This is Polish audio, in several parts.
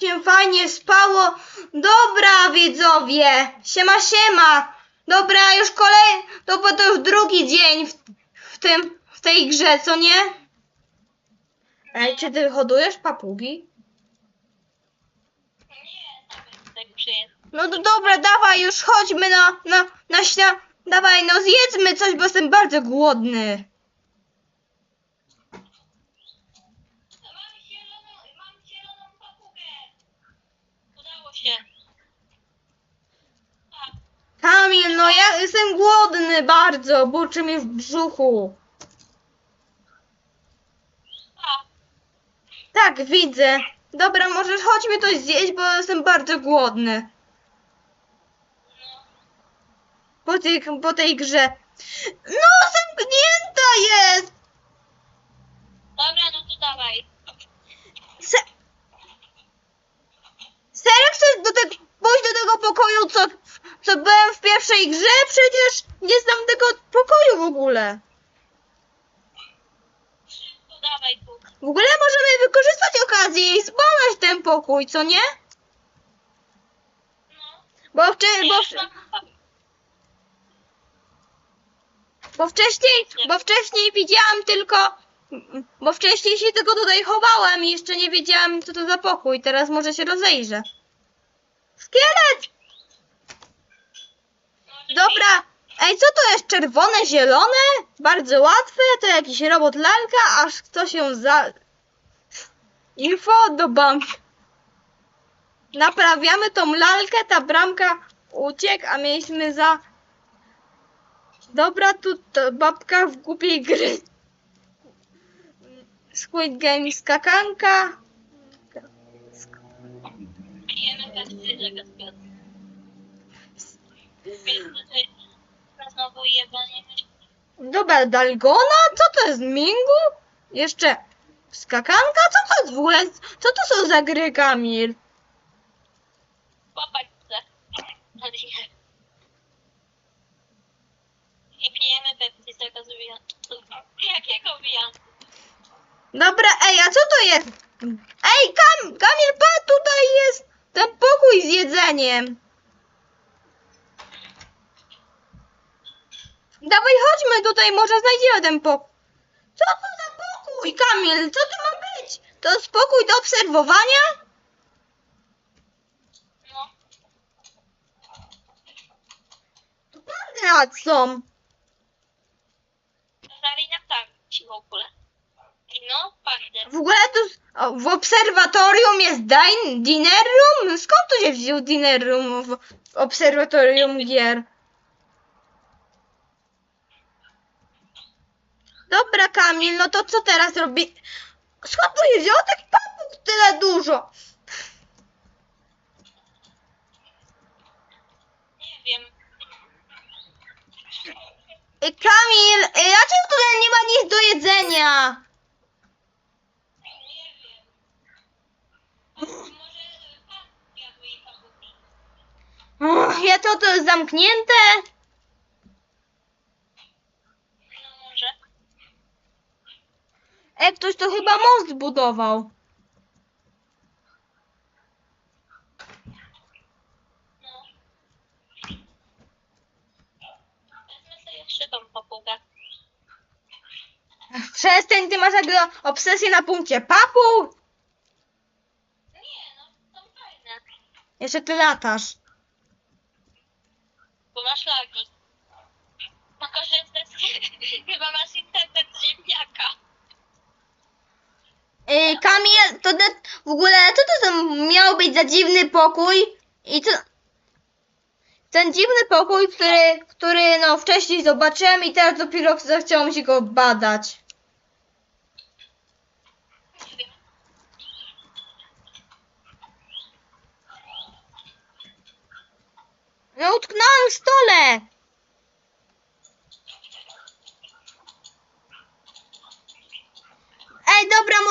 się fajnie spało. Dobra, widzowie. Siema, siema. Dobra, już kolej... To, bo to już drugi dzień w, w tym, w tej grze, co nie? Ej, czy ty hodujesz papugi? No to dobra, dawaj, już chodźmy na, na, na śnia... Dawaj, no zjedzmy coś, bo jestem bardzo głodny. Kamil, no ja jestem głodny bardzo, burczy mi w brzuchu. tak. Widzę. Dobra, może chodźmy coś zjeść, bo jestem bardzo głodny. Po tej, po tej grze. No, zamknięta jest! Dobra, no to dawaj. Se... Serio chcesz do tego, pójść do tego pokoju, co, co byłem w pierwszej grze? Przecież nie znam tego pokoju w ogóle. Szybko dawaj tu. W ogóle możemy wykorzystać okazję i zbadać ten pokój, co nie? No. Bo, bo, bo wcześniej, bo wcześniej widziałam tylko, bo wcześniej się tylko tutaj chowałem i jeszcze nie wiedziałam, co to za pokój. Teraz może się rozejrzę. Szkielet! Dobra. Ej, co to jest? Czerwone, zielone? Bardzo łatwe. To jakiś robot lalka, aż kto się za... Info do bank. Naprawiamy tą lalkę, ta bramka uciekł, a mieliśmy za... Dobra, tu babka w głupiej gry. Squid Game skakanka. Pijemy znowu jebanie. Dobra, Dalgona? Co to jest? Mingu? Jeszcze skakanka? Co to jest w ogóle? Co to są za gry, Kamil? Popatrz se. I pijemy Pepsi zamiast wyjątku. Jakiego wyjątku? Dobra, ej, a co to jest? Ej, Kam, Kamil, pa, tutaj jest ten pokój z jedzeniem. Dawaj, chodźmy tutaj, może znajdziemy ten pokój. Co to za pokój, Kamil? Co to ma być? To jest pokój do obserwowania? No. To są. Nam tak ci w ogóle. No. W ogóle tu s- o, w obserwatorium jest din dinner room? Skąd tu się wziął dinner room w obserwatorium gier? Dobra, Kamil, no to co teraz robi? Skąd tu się wziął taki papug tyle dużo? Nie wiem. Ej, Kamil, ej, dlaczego tutaj nie ma nic do jedzenia? Nie wiem. Może pan jadł jej papugi. Uch, ja to to jest zamknięte? No może. Ej, ktoś to chyba most budował. Przestań, ty masz jakby obsesję na punkcie papu. Nie, no, są fajne. Jeszcze ty latasz. Bo masz lagi. Ma korzystać Chyba masz internet z ziemniaka. Yy, W ogóle co to miał być za dziwny pokój? I co? Ten dziwny pokój, który, który no wcześniej zobaczyłem i teraz dopiero zachciało mi się go badać. No utknąłem w stole.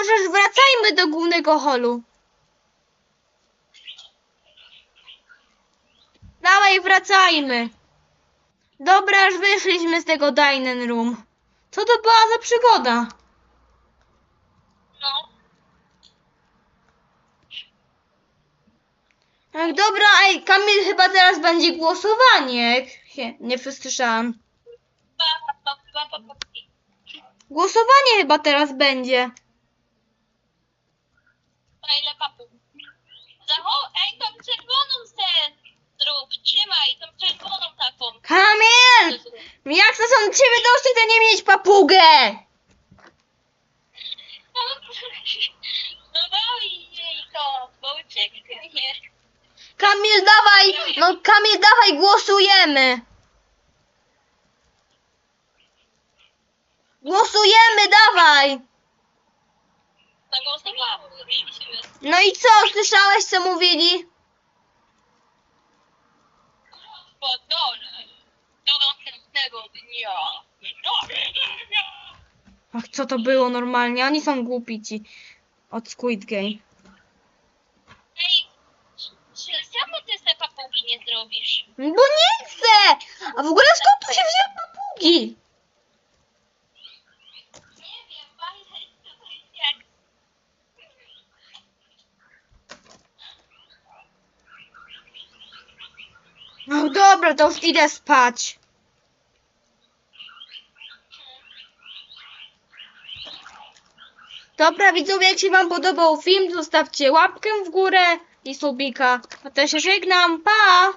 Ej, dobra, może już wracajmy do głównego holu. Dawaj, wracajmy. Dobra, już wyszliśmy z tego dining room. Co to była za przygoda? No. No dobra, ej, Kamil chyba teraz będzie głosowanie. Nie pa, pa. Głosowanie chyba teraz będzie. Pa, ile papu? Zacho- Ej, tą czerwoną se zrób. Trzymaj, tą czerwoną taką. Kamil! Jak to są ciebie dosyć, to nie mieć papugę! No daj jej to, bo ucieknie. Kamil, dawaj! No Kamil, dawaj, głosujemy! Głosujemy, dawaj! Zagłosowałam. No i co, słyszałeś co mówili? Po dole. Do następnego dnia. Do widzenia. Ach, co to było normalnie? Oni są głupi ci. Od Squid Game. Ej, czy czemu ty se papugi nie zrobisz? Bo nie chcę! A w ogóle skąd tu się wzięły papugi? Nie wiem, to jest jak... No dobra, to już idę spać. Dobra, widzowie, jak się wam podobał film, zostawcie łapkę w górę i subika. A to się żegnam, pa!